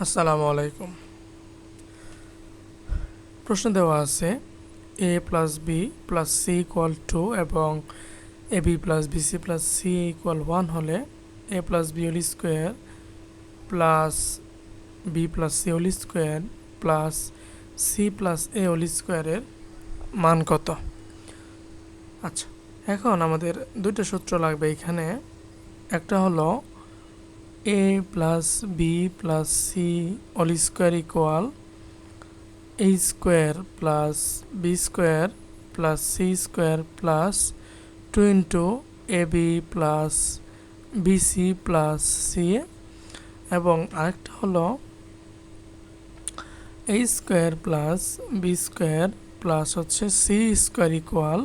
আসসালামু আলাইকুম। প্রশ্ন দেওয়া আছে A plus B plus C equal to এবং A B plus B C plus C equal one হলে A plus B whole square plus B plus C whole square plus C plus A whole স্কোয়ারের মান কত? আচ্ছা এখন আমাদের দুইটা সূত্র লাগবে এখানে। একটা হলো A plus B plus C all square equal A square plus B square plus C square plus two into A B plus B C plus C এবং আরেকটা হলো A square plus B square plus হচ্ছে C square equal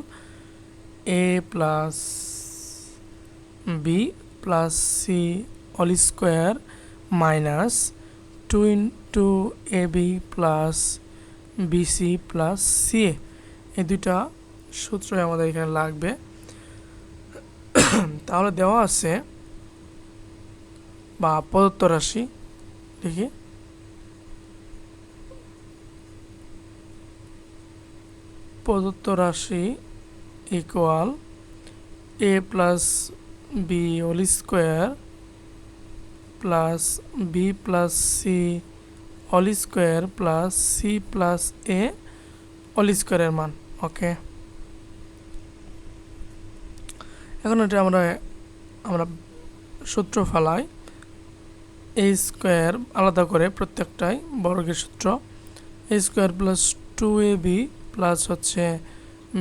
A plus B plus C all square minus two into A B plus BC plus C এই দুইটা সূত্রই আমাদের এখানে লাগবে। তাহলে দেওয়া আছে বা প্রদত্ত রাশি, দেখি। প্রদত্ত রাশি equal A plus B whole square plus B plus C all square plus C plus A all স্কোয়ারের মান ওকে এখন এটা আমরা আমরা সূত্র ফালাই এ স্কোয়ার আলাদা করে প্রত্যেকটাই বর্গের সূত্র। A square plus two A B plus হচ্ছে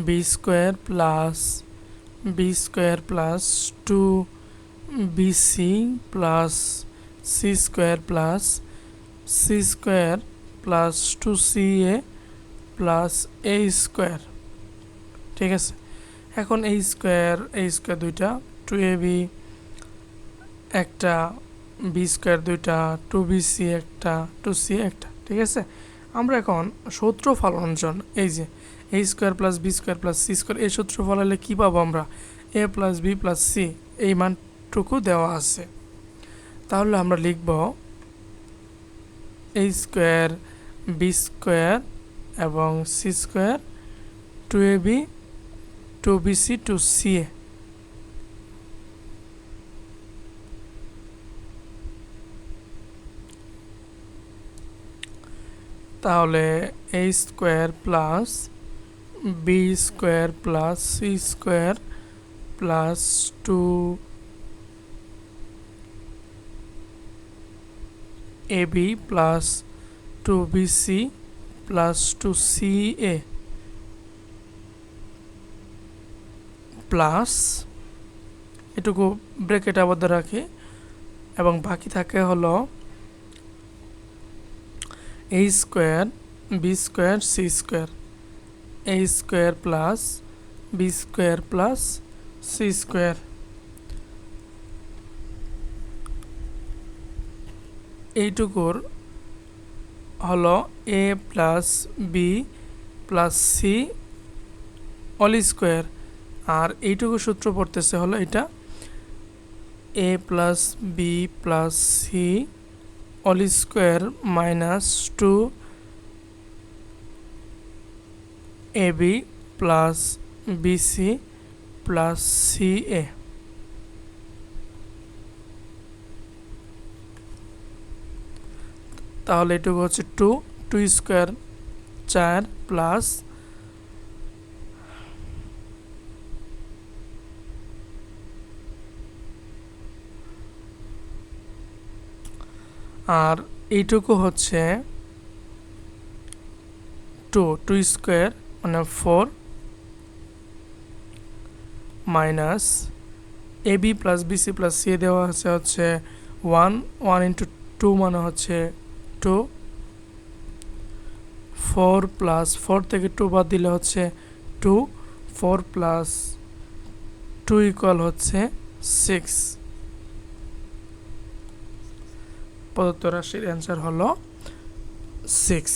B square plus B square plus two BC plus C square plus C square plus two C A plus A square ঠিক আছে? এখন এই স্কোয়ার এই স্কোয়ার দুইটা টু এ বি একটা B square দুইটা two B C একটা two C একটা। ঠিক আছে? আমরা এখন সূত্র ফলন জন্য এই যে A square plus B square plus C square এই সূত্র ফলালে কী পাবো আমরা? A plus B plus C এই মানটুকু দেওয়া আছে। তাহলে আমরা লিখব এ স্কোয়ার বি স্কোয়ার এবং C square two A B two B C two C A তাহলে A square plus B square plus C square plus two A B plus two B C plus two C A plus এটুকু bracket আবদ্ধ রাখি এবং বাকি থাকে হলো A square B square C square A square plus B square plus C square এইটুকুর হলো A plus B plus C all square. আর এইটুকু সূত্র পড়তেছে হলো এটা A plus B plus C all square minus two A B plus BC plus C A. তাহলে এটুকু হচ্ছে two two square চার প্লাস আর এইটুকু হচ্ছে টু টু স্কোয়ার মানে four minus A B plus BC plus C দেওয়া আছে হচ্ছে ওয়ান ওয়ান ইন্টু টু মানে হচ্ছে টু, ফোর প্লাস, ফোর থেকে টু বাদ দিলে হচ্ছে two, four plus two equal হচ্ছে সিক্স। প্রদত্ত রাশির অ্যান্সার হলো সিক্স।